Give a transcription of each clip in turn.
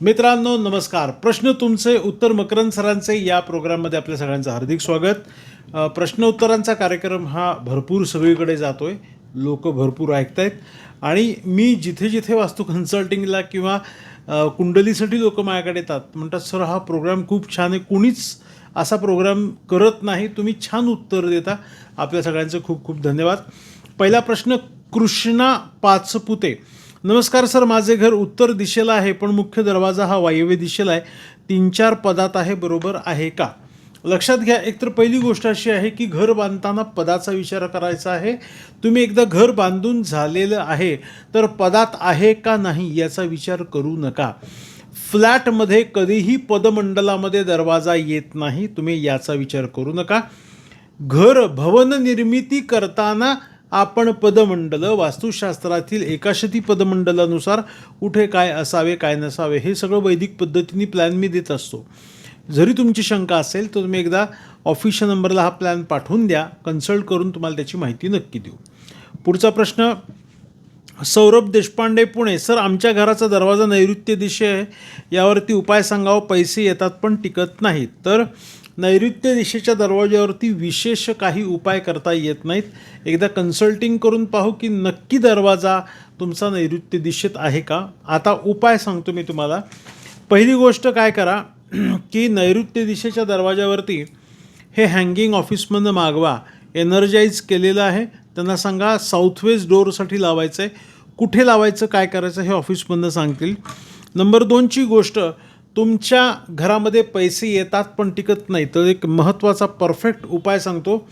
मित्रांनो नमस्कार. प्रश्न तुमचे उत्तर मकरंद सरांचे. या प्रोग्राममध्ये आपल्या सगळ्यांचं हार्दिक स्वागत. प्रश्नोत्तरांचा प्रश्न उत्तरांचा कार्यक्रम हा भरपूर सगळीकडे जातोय. लोक भरपूर ऐकत आहेत आणि मी जिथे जिथे वास्तू कन्सल्टिंगला किंवा कुंडलीसाठी लोक माझ्याकडे येतात म्हणतात सर हा प्रोग्राम खूप छान आहे. कुणीच असा प्रोग्राम करत नाही. तुम्ही छान उत्तर देता. आपल्या सगळ्यांचं खूप खूप धन्यवाद. पहिला प्रश्न कृष्णा पाचपुते. नमस्कार सर माझे घर उत्तर दिशेला आहे पण मुख्य दरवाजा हा वायव्य दिशेला आहे. तीन चार पदात आहे बरोबर आहे का? लक्षात घ्या एकतर पहिली गोष्ट अशी आहे की घर बांधताना पदाचा विचार करायचा आहे. तुम्ही एकदा घर बांधून झालेलं आहे तर पदात आहे का नाही याचा विचार करू नका. फ्लॅटमध्ये कधीही पदमंडलामध्ये दरवाजा येत नाही तुम्ही याचा विचार करू नका. घर भवन निर्मिती करताना आपण पदमंडल वास्तुशास्त्रातील एकाशती पदमंडलानुसार कुठे काय असावे काय नसावे हे सगळं वैदिक पद्धतीने प्लॅन मी देत असतो. जरी तुमची शंका असेल तर तुम्ही एकदा ऑफिशियल नंबरला हा प्लॅन पाठवून द्या. कन्सल्ट करून तुम्हाला त्याची माहिती नक्की देऊ. पुढचा प्रश्न सौरभ देशपांडे पुणे. सर आमच्या घराचा दरवाजा नैऋत्य दिशे आहे. यावरती उपाय सांगावं हो, पैसे येतात पण टिकत नाहीत. तर नैऋत्य दिशेच्या दरवाज्यावरती विशेष काही उपाय करता येत नाहीत. एकदा कन्सल्टिंग करून पाहू की नक्की दरवाजा तुमचा नैऋत्य दिशेत आहे का? आता उपाय सांगतो मी तुम्हाला. पहिली गोष्ट काय करा की नैऋत्य दिशेच्या दरवाज्यावरती हे हँगिंग ऑफिसमधनं मागवा. एनर्जाईज केलेलं आहे. त्यांना सांगा साऊथ वेस्ट डोअरसाठी लावायचं आहे कुठे लावायचं काय करायचं हे ऑफिसमधनं सांगतील. नंबर दोनची गोष्ट तुमच्या घरामध्ये पैसे येतात पण टिकत नाही. तर एक महत्त्वाचा परफेक्ट उपाय सांगतो.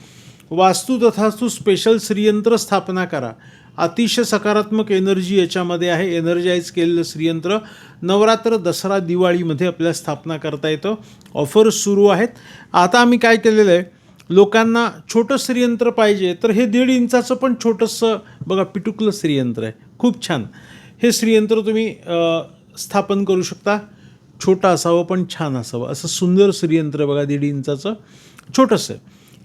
वास्तू तथास्तू स्पेशल श्रीयंत्र स्थापना करा. अतिशय सकारात्मक एनर्जी याच्यामध्ये आहे. एनर्जाईज केलेलं श्रीयंत्र नवरात्र दसरा दिवाळीमध्ये आपल्याला स्थापना करता येतं. ऑफर सुरू आहेत. आता आम्ही काय केलेलं आहे? लोकांना छोटं श्रीयंत्र पाहिजे तर हे दीड इंचाचं पण छोटंसं बघा पिटुकलं श्रीयंत्र आहे. खूप छान. हे श्रीयंत्र तुम्ही स्थापन करू शकता. छोटं असावं पण छान असावं. असं सुंदर श्रीयंत्र बघा दीड इंचाचं. छोटंसं.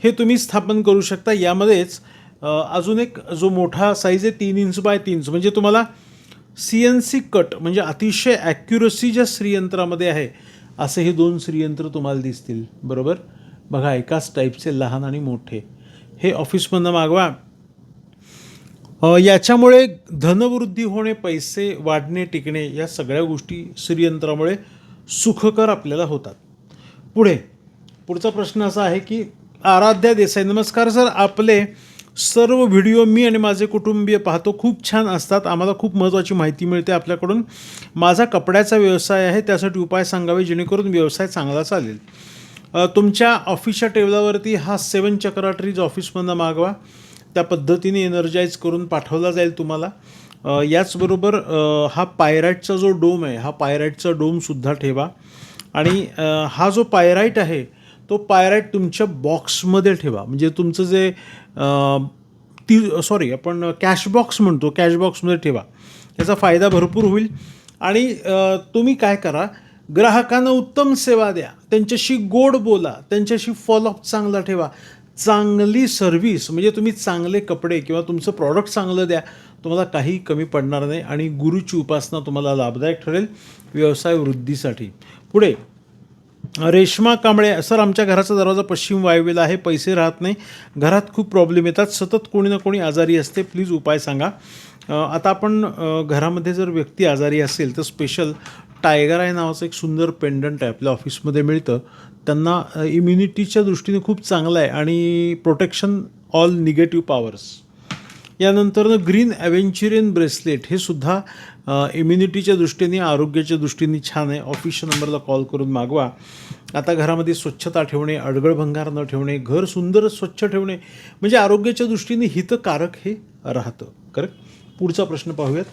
हे तुम्ही स्थापन करू शकता. यामध्येच अजून एक जो मोठा साईज आहे तीन इंच बाय तीन इंच. म्हणजे तुम्हाला सी एन सी कट म्हणजे अतिशय ॲक्युरसी ज्या श्रीयंत्रामध्ये आहे असे हे दोन श्रीयंत्र तुम्हाला दिसतील. बरोबर? बघा एकाच टाईपचे लहान आणि मोठे. हे ऑफिसमधनं मागवा. याच्यामुळे धनवृद्धी होणे पैसे वाढणे टिकणे या सगळ्या गोष्टी श्रीयंत्रामुळे सुखकर आपल्याला होतात. पुढे पुढचा प्रश्न असा आहे की आराध्या देसाई नमस्कार सर आपले सर्व व्हिडिओ मी आणि माझे कुटुंबीय पाहतो खूप छान असतात. आम्हाला खूप महत्त्वाची माहिती मिळते आपल्याकडून. माझा कपड्याचा व्यवसाय आहे त्यासाठी उपाय सांगावे जेणेकरून व्यवसाय चांगला चालेल. तुमच्या ऑफिसच्या टेबलावरती हा सेवन चक्रा ट्रीज ऑफिसमधनं मागवा. त्या पद्धतीने एनर्जाईज करून पाठवला जाईल तुम्हाला. याचबरोबर हा पायराईटचा जो डोम आहे हा पायराईटचा डोमसुद्धा ठेवा. आणि हा जो पायराईट आहे तो पायराईट तुमच्या बॉक्समध्ये ठेवा. म्हणजे तुमचं जे ती सॉरी आपण कॅश बॉक्स म्हणतो कॅश बॉक्समध्ये ठेवा. त्याचा फायदा भरपूर होईल. आणि तुम्ही काय करा ग्राहकांना उत्तम सेवा द्या. त्यांच्याशी गोड बोला. त्यांच्याशी फॉलोअप चांगला ठेवा. चांगली सर्व्हिस म्हणजे तुम्ही चांगले कपडे किंवा तुमचं प्रॉडक्ट चांगलं द्या तुम्हाला काही कमी पडणार नाही आणि गुरुची उपासना तुम्हाला लाभदायक ठरेल व्यवसाय वृद्धीसाठी. पुढे रेश्मा कांबळे सर आमच्या घराचा दरवाजा पश्चिम वायव्येला आहे पैसे राहत नाही. घरात खूप प्रॉब्लेम येतात. सतत कोणी ना कोणी आजारी असते. प्लीज उपाय सांगा. आता आपण घरामध्ये जर व्यक्ती आजारी असेल तर स्पेशल टायगर आहे नावाचं एक सुंदर पेंडंट आहे आपल्या ऑफिसमध्ये मिळतं. त्यांना इम्युनिटीच्या दृष्टीने खूप चांगलं आहे आणि प्रोटेक्शन ऑल निगेटिव्ह पॉवर्स यानंतर ग्रीन ॲव्हेंचुरियन ब्रेसलेट हे सुद्धा इम्युनिटीच्या दृष्टीने आरोग्याच्या दृष्टीने छान आहे. ऑफिसच्या नंबरला कॉल करून मागवा. आता घरामध्ये स्वच्छता ठेवणे अडगळभंगार न ठेवणे घर सुंदर स्वच्छ ठेवणे म्हणजे आरोग्याच्या दृष्टीने हितकारक हे राहतं. करेक्ट पुढचा प्रश्न पाहूयात.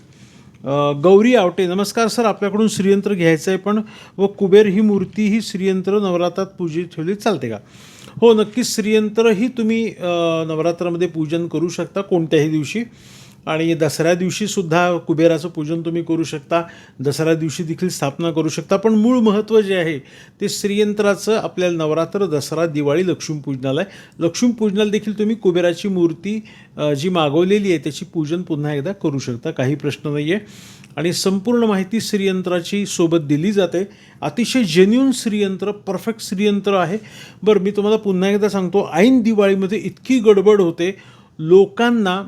गौरी आवटे नमस्कार सर आपल्याकडून श्रीयंत्र घ्यायचं आहे पण व कुबेर ही मूर्ती ही श्रीयंत्र नवरात्रात पूजित ठेवली चालते का? हो नक्कीच श्रीयंत्र ही तुम्ही नवरात्रामध्ये पूजन करू शकता कोणत्याही दिवशी. आणि दसऱ्या दिवशीसुद्धा कुबेराचं पूजन तुम्ही करू शकता. दसऱ्या दिवशी देखील स्थापना करू शकता. पण मूळ महत्त्व जे आहे ते श्रीयंत्राचं आपल्याला नवरात्र दसरा दिवाळी लक्ष्मीपूजनाला आहे. लक्ष्मीपूजनाला देखील तुम्ही कुबेराची मूर्ती जी मागवलेली आहे त्याची पूजन पुन्हा एकदा करू शकता. काही प्रश्न नाही आहे आणि संपूर्ण माहिती श्रीयंत्राची सोबत दिली जाते. अतिशय जेन्युन श्रीयंत्र परफेक्ट श्रीयंत्र आहे. बरं मी तुम्हाला पुन्हा एकदा सांगतो ऐन दिवाळीमध्ये इतकी गडबड होते. लोकांना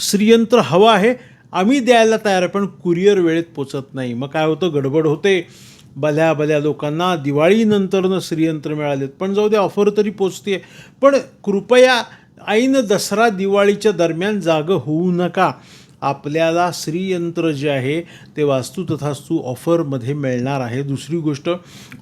श्रीयंत्र हवं आहे आम्ही द्यायला तयार आहे पण कुरिअर वेळेत पोचत नाही. मग काय होतं? गडबड होते. भल्या भल्या लोकांना दिवाळीनंतरनं श्रीयंत्र मिळालेत. पण जाऊ दे ऑफर तरी पोचते पण कृपया ऐन दसरा दिवाळीच्या दरम्यान जागं होऊ नका. आपल्याला श्रीयंत्र जे आहे ते वास्तू तथास्तू ऑफरमध्ये मिळणार आहे. दुसरी गोष्ट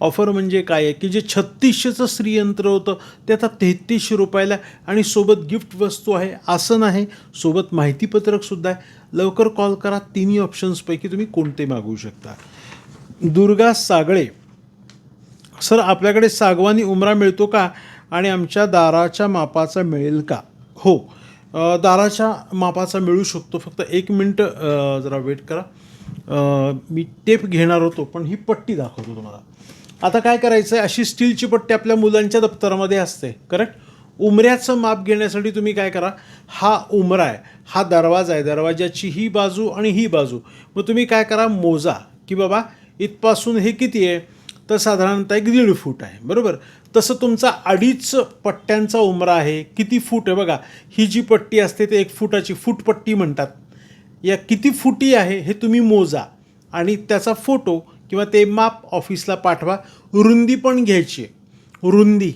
ऑफर म्हणजे काय आहे? की जे छत्तीसशेचं श्रीयंत्र होतं ते आता तेहतीसशे रुपयाला आहे आणि सोबत गिफ्ट वस्तू आहे. आसन आहे सोबत माहितीपत्रकसुद्धा आहे. लवकर कॉल करा. तिन्ही ऑप्शन्सपैकी तुम्ही कोणते मागवू शकता? दुर्गा सागळे. सर आपल्याकडे सागवानी उमरा मिळतो का? आणि आमच्या दाराच्या मापाचा मिळेल का? हो. दाराच्या मापाचा मिळू शकतो. फक्त एक मिनटं जरा वेट करा. मी टेप घेणार होतो पण ही पट्टी दाखवतो तुम्हाला. आता काय करायचं आहे अशी स्टीलची पट्टी आपल्या मुलांच्या दप्तरामध्ये असते करेक्ट उमऱ्याचं माप घेण्यासाठी तुम्ही काय करा? हा उमरा आहे. हा दरवाजा आहे. दरवाजाची ही बाजू आणि ही बाजू. मग तुम्ही काय करा? मोजा. की बाबा इथपासून हे किती आहे? तर साधारणतः एक दीड फूट आहे बरोबर? तसं तुमचा अडीच पट्ट्यांचा उमरा आहे. किती फूट आहे बघा ही जी पट्टी असते ते एक फुटाची फूटपट्टी म्हणतात. या किती फुटी आहे हे तुम्ही मोजा आणि त्याचा फोटो किंवा ते माप ऑफिसला पाठवा. रुंदी पण घ्यायची आहे. रुंदी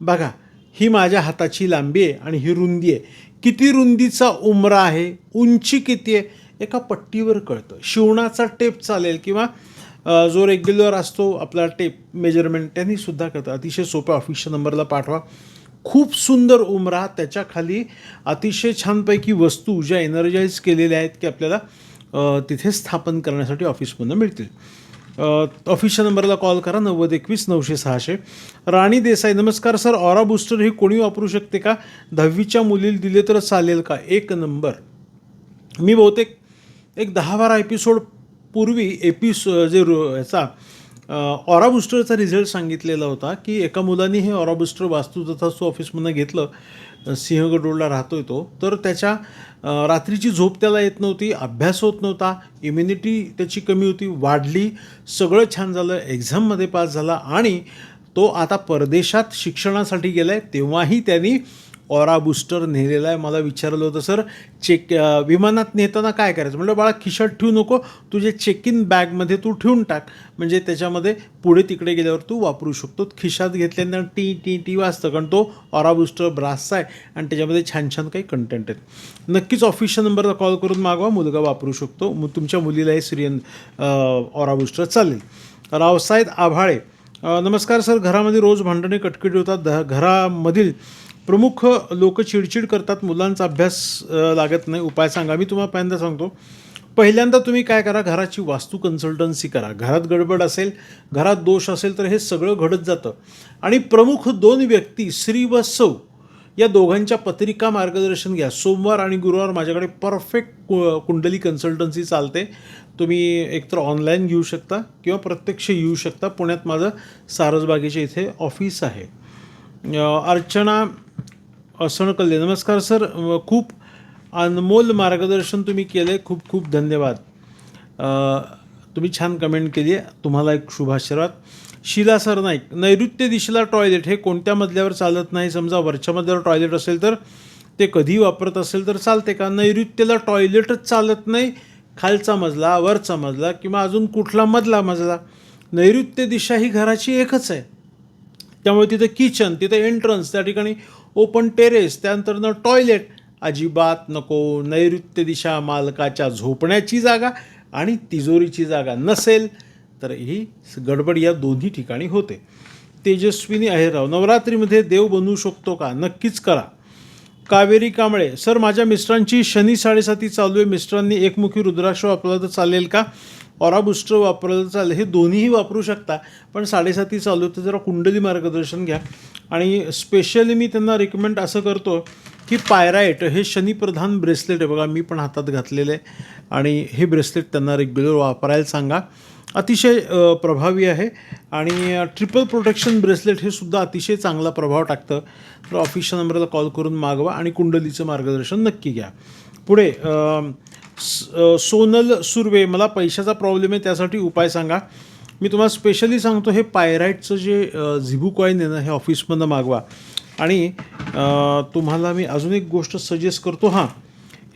बघा ही माझ्या हाताची लांबी आहे आणि ही रुंदी आहे. किती रुंदीचा उमरा आहे? उंची किती आहे? एका पट्टीवर कळतं. शिवणाचा टेप चालेल किंवा जो रेग्युलर असतो आपला टेप मेजरमेंट त्यांनी सुद्धा अतिशय सोप्या ऑफिसच्या नंबरला पाठवा. खूप सुंदर उमरा त्याच्याखाली अतिशय छानपैकी वस्तू ज्या एनर्जाईज केलेल्या आहेत की आपल्याला तिथे स्थापन करण्यासाठी ऑफिसमधून मिळतील. ऑफिसच्या नंबरला कॉल करा नव्वद एकवीस नऊशे सहाशे. राणी देसाई नमस्कार सर. ऑरा बूस्टर हे कोणी वापरू शकते का? दहावीच्या मुलीला दिले तर चालेल का? एक नंबर मी बहुतेक एक दहा बारा एपिसोड पूर्वी एपिस जे रो- याचा ऑरा बुस्टरचा रिझल्ट सांगितलेला होता की एका मुलाने हे ऑरा बुस्टर वास्तू तथास्तू ऑफिसमधनं घेतलं सिंहगड रोडला राहतोय तो. तर त्याच्या रात्रीची झोप त्याला येत नव्हती अभ्यास होत नव्हता इम्युनिटी त्याची कमी होती वाढली सगळं छान झालं एक्झाममध्ये पास झाला आणि तो आता परदेशात शिक्षणासाठी गेला आहे तेव्हाही त्यांनी ऑरा बूस्टर नेलेला आहे. मला विचारलं होतं सर चेक विमानात नेताना काय करायचं? म्हटलं बाळा खिशात ठेवू नको. तुझे चेक इन बॅगमध्ये तू ठेवून टाक. म्हणजे त्याच्यामध्ये पुढे तिकडे गेल्यावर तू वापरू शकतो. खिशात घेतल्यानंतर टी टी टी वाजतं. कारण तो ऑरा बूस्टर ब्रासचा आहे आणि त्याच्यामध्ये छान छान काही कंटेंट आहेत. नक्कीच ऑफिशियल नंबरला कॉल करून मागवा. मुलगा वापरू शकतो. मग तुमच्या मुलीलाही सिरियन ऑरा बूस्टर चालेल. रावसाहेब आभाळे. नमस्कार सर. घरामध्ये रोज भांडणे कटकटी होतात. ध घरामधील प्रमुख लोक चिडचिड करतात मुलांचा अभ्यास लागत नाही. उपाय सांगा. मी तुम्हाला पहिल्यांदा सांगतो. पहिल्यांदा तुम्ही काय करा घराची वास्तू कन्सल्टन्सी करा. घरात गडबड असेल घरात दोष असेल तर हे सगळं घडत जातं. आणि प्रमुख दोन व्यक्ती श्री व सौ या दोघांच्या पत्रिका मार्गदर्शन घ्या. सोमवार आणि गुरुवार माझ्याकडे परफेक्ट कु कुंडली कन्सल्टन्सी चालते. तुम्ही एकतर ऑनलाईन घेऊ शकता किंवा प्रत्यक्ष येऊ शकता. पुण्यात माझं सारसबागेच्या इथे ऑफिस आहे. अर्चना असणकल्ले नमस्कार सर. खूप अनमोल मार्गदर्शन तुम्ही केले खूप खूप धन्यवाद. तुम्ही छान कमेंट केली. आहे तुम्हाला एक शुभाशीर्वाद. शिला सर नाईक नैऋत्य दिशेला टॉयलेट हे कोणत्या मजल्यावर चालत नाही? समजा वरच्या मजल्यावर टॉयलेट असेल तर ते कधी वापरत असेल तर चालते का? नैऋत्यला टॉयलेटच चालत नाही. खालचा मजला वरचा मजला किंवा अजून कुठला मधला मजला? नैऋत्य दिशा ही घराची एकच आहे. त्यामुळे तिथं किचन तिथं एंट्रन्स त्या ठिकाणी ओपन टेरेस त्यानंतरनं टॉयलेट. अजिबात नको नैऋत्य दिशा मालकाच्या झोपण्याची जागा आणि तिजोरीची जागा नसेल तर ही गडबड या दोन्ही ठिकाणी होते. तेजस्विनी अहिरराव नवरात्रीमध्ये देव बनवू शकतो का? नक्कीच करा. कावेरी कांबळे सर माझ्या मिस्टरांची शनी साडेसाती चालू आहे. मिस्टरांनी एकमुखी रुद्राक्ष वापरला तर चालेल का? ऑरा बुस्टर वापरलं चालेल. हे दोन्हीही वापरू शकता पण साडेसाती चालू तर जरा कुंडली मार्गदर्शन घ्या. आणि स्पेशली मी त्यांना रिकमेंड असं करतो की पायराईट हे शनिप्रधान ब्रेसलेट आहे. बघा मी पण हातात घातलेलं आहे आणि हे ब्रेसलेट त्यांना रेग्युलर वापरायला सांगा. अतिशय प्रभावी आहे आणि ट्रिपल प्रोटेक्शन ब्रेसलेट हे सुद्धा अतिशय चांगला प्रभाव टाकतं. तर ऑफिसच्या नंबरला कॉल करून मागवा आणि कुंडलीचं मार्गदर्शन नक्की घ्या. पुढे सोनल सुर्वे मला पैशाचा प्रॉब्लेम आहे त्यासाठी उपाय सांगा. मी तुम्हाला स्पेशली सांगतो हे पायराईटचं जे झिबू कॉईन आहे ना हे ऑफिसमधनं मागवा. आणि तुम्हाला मी अजून एक गोष्ट सजेस्ट करतो. हां.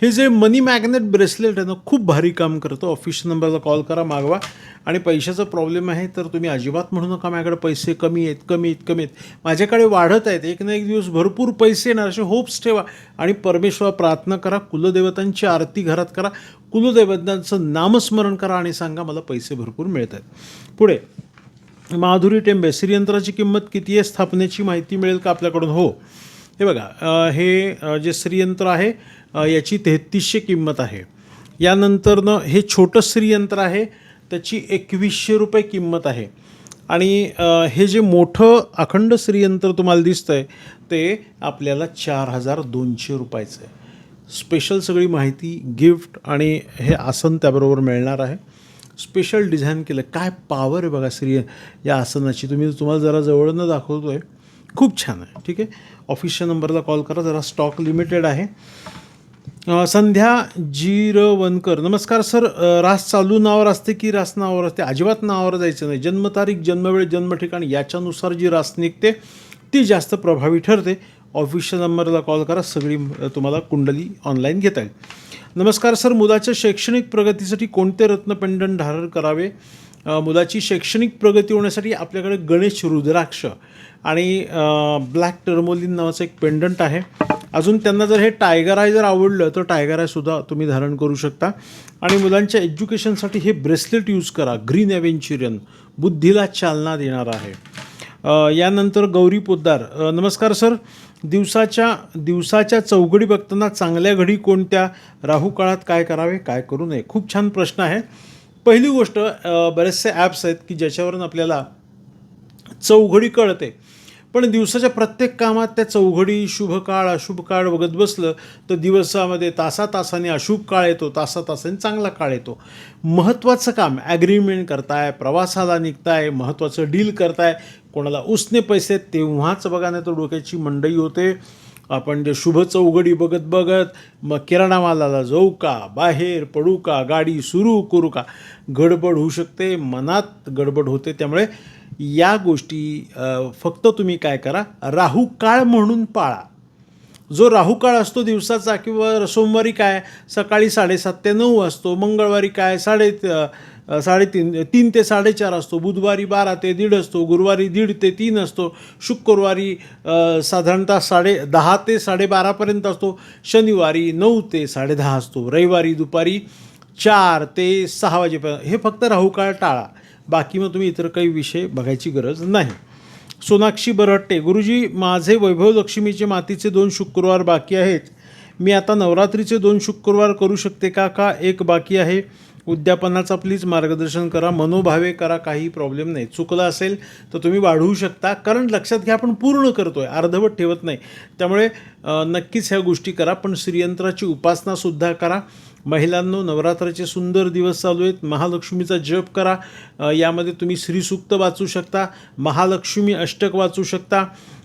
हे जे मनी मॅग्नेट ब्रेसलेट आहे ना खूप भारी काम करतं. ऑफिस नंबरला कॉल करा मागवा. आणि पैशाचा प्रॉब्लेम आहे तर तुम्ही अजिबात म्हणू नका माझ्याकडे पैसे कमी आहेत कमी आहेत कमी आहेत. माझ्याकडे वाढत आहेत. एक ना एक दिवस भरपूर पैसे येणार. असे होप्स ठेवा. आणि परमेश्वर प्रार्थना करा कुलदेवतांची आरती घरात करा. कुलदेवतांचं नामस्मरण करा आणि सांगा मला पैसे भरपूर मिळत आहेत. पुढे माधुरी टेंबे श्रीयंत्राची किंमत किती आहे? स्थापनेची माहिती मिळेल का आपल्याकडून? हो. हे बघा हे जे श्रीयंत्र आहे याची तेहतीसशे किंमत आहे. यानंतरनं हे छोटं श्रीयंत्र आहे त्याची एकवीसशे रुपये किंमत आहे. आणि हे जे मोठं अखंड श्रीयंत्र तुम्हाला दिसतं आहे ते आपल्याला चार हजार दोनशे रुपयाचं आहे. स्पेशल सगळी माहिती गिफ्ट आणि हे आसन त्याबरोबर मिळणार आहे. स्पेशल डिझाईन केलं. काय पॉवर आहे बघा श्री या आसनाची. तुम्ही तुम्हाला जरा जवळनं दाखवतो आहे खूप छान आहे. ठीक आहे? ऑफिसच्या नंबरला कॉल करा. जरा स्टॉक लिमिटेड आहे. संध्या जीरवनकर. नमस्कार सर. रास चालू नावावर असते की रास नावावर असते? अजिबात नावावर जायचं नाही. जन्मतारीख जन्मवेळ जन्मठिकाण याच्यानुसार जी रास निघते ती जास्त प्रभावी ठरते. ऑफिशियल नंबरला कॉल करा. सगळी तुम्हाला कुंडली ऑनलाईन घेता येईल. नमस्कार सर. मुलाच्या शैक्षणिक प्रगतीसाठी कोणते रत्नपेंडंट धारण करावे? मुलाची शैक्षणिक प्रगती होण्यासाठी आपल्याकडे गणेश रुद्राक्ष आणि ब्लॅक टर्मोलिन नावाचं एक पेंडंट आहे. अजून त्यांना जर हे टायगर आय जर आवडलं तर टायगर आयसुद्धा तुम्ही धारण करू शकता. आणि मुलांच्या एज्युकेशनसाठी हे ब्रेसलेट यूज करा. ग्रीन ॲव्हेंचुरियन बुद्धीला चालना देणार आहे. यानंतर गौरी पोद्दार. नमस्कार सर. दिवसाच्या दिवसाच्या चौघडी बघताना चांगल्या घडी कोणत्या? राहू काळात काय करावे? काय करू नये? खूप छान प्रश्न आहे. पहिली गोष्ट बरेचसे ॲप्स आहेत की ज्याच्यावरून आपल्याला चौघडी कळते. पण दिवसाच्या प्रत्येक कामात त्या चौघडी शुभ काळ अशुभ काळ बघत बसलं तर दिवसामध्ये तासा तासाने अशुभ काळ येतो तासा तासाने चांगला काळ येतो. महत्त्वाचं काम ॲग्रीमेंट करताय प्रवासाला निघताय महत्त्वाचं डील करताय कोणाला उसने पैसे तेव्हाच बघा नाही तर डोक्याची मंडई होते. आपण जे शुभ चौघडी बघत बघत मग किराणा मालाला जाऊ का बाहेर पडू का गाडी सुरू करू का? गडबड होऊ शकते मनात गडबड होते त्यामुळे या गोष्टी फक्त तुम्ही काय करा राहू काळ म्हणून पाळा. जो राहू काळ असतो दिवसाचा किंवा सोमवारी काय सकाळी साडेसात ते नऊ असतो मंगळवारी काय साडे साडेतीन तीन ते साडेचार असतो बुधवारी बारा ते दीड असतो गुरुवारी दीड ते तीन असतो शुक्रवारी साधारणतः साडे दहा ते साडेबारापर्यंत असतो शनिवारी नऊ ते साडेदहा असतो रविवारी दुपारी चार ते सहा वाजेपर्यंत. हे फक्त राहू काळ टाळा. बाकी मग तुम्ही इतर काही विषय बघायची गरज नाही. सोनाक्षी बरहट्टे गुरुजी माझे वैभव लक्ष्मीचे मातीचे दोन शुक्रवार बाकी आहेत. मी आता नवरात्रीचे दोन शुक्रवार करू शकते का? का एक बाकी आहे? उद्यापनाचा प्लीज मार्गदर्शन करा. मनोभावे करा काही प्रॉब्लेम नाही. चुकलं असेल तर तुम्ही वाढवू शकता. कारण लक्षात घ्या आपण पूर्ण करतो आहे अर्धवट ठेवत नाही. त्यामुळे नक्कीच ह्या गोष्टी करा. पण श्रीयंत्राची उपासनासुद्धा करा. महिलांनो नवरात्राचे सुंदर दिवस चालू आहेत. महालक्ष्मीचा जप करा. यामध्ये तुम्ही श्रीसूक्त वाचू शकता. महालक्ष्मी अष्टक वाचू शकता.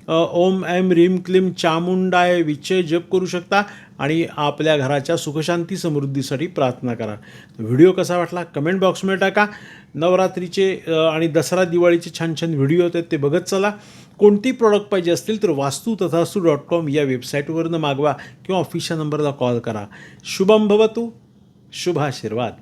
ओम ऐम रीम क्लीम चामुंडाय विचय जप करू शकता. आणि आपल्या घराच्या सुखशांती समृद्धीसाठी प्रार्थना करा. व्हिडिओ कसा वाटला? कमेंट बॉक्समध्ये टाका. नवरात्रीचे आणि दसरा दिवाळीचे छान छान व्हिडिओ आहेत ते बघत चला. कोणती प्रॉडक्ट पाहिजे असतील तर वास्तू तथास्तू डॉट कॉम या वेबसाईटवरनं मागवा किंवा ऑफिसच्या नंबरला कॉल करा. शुभम भवतू. शुभ आशीर्वाद.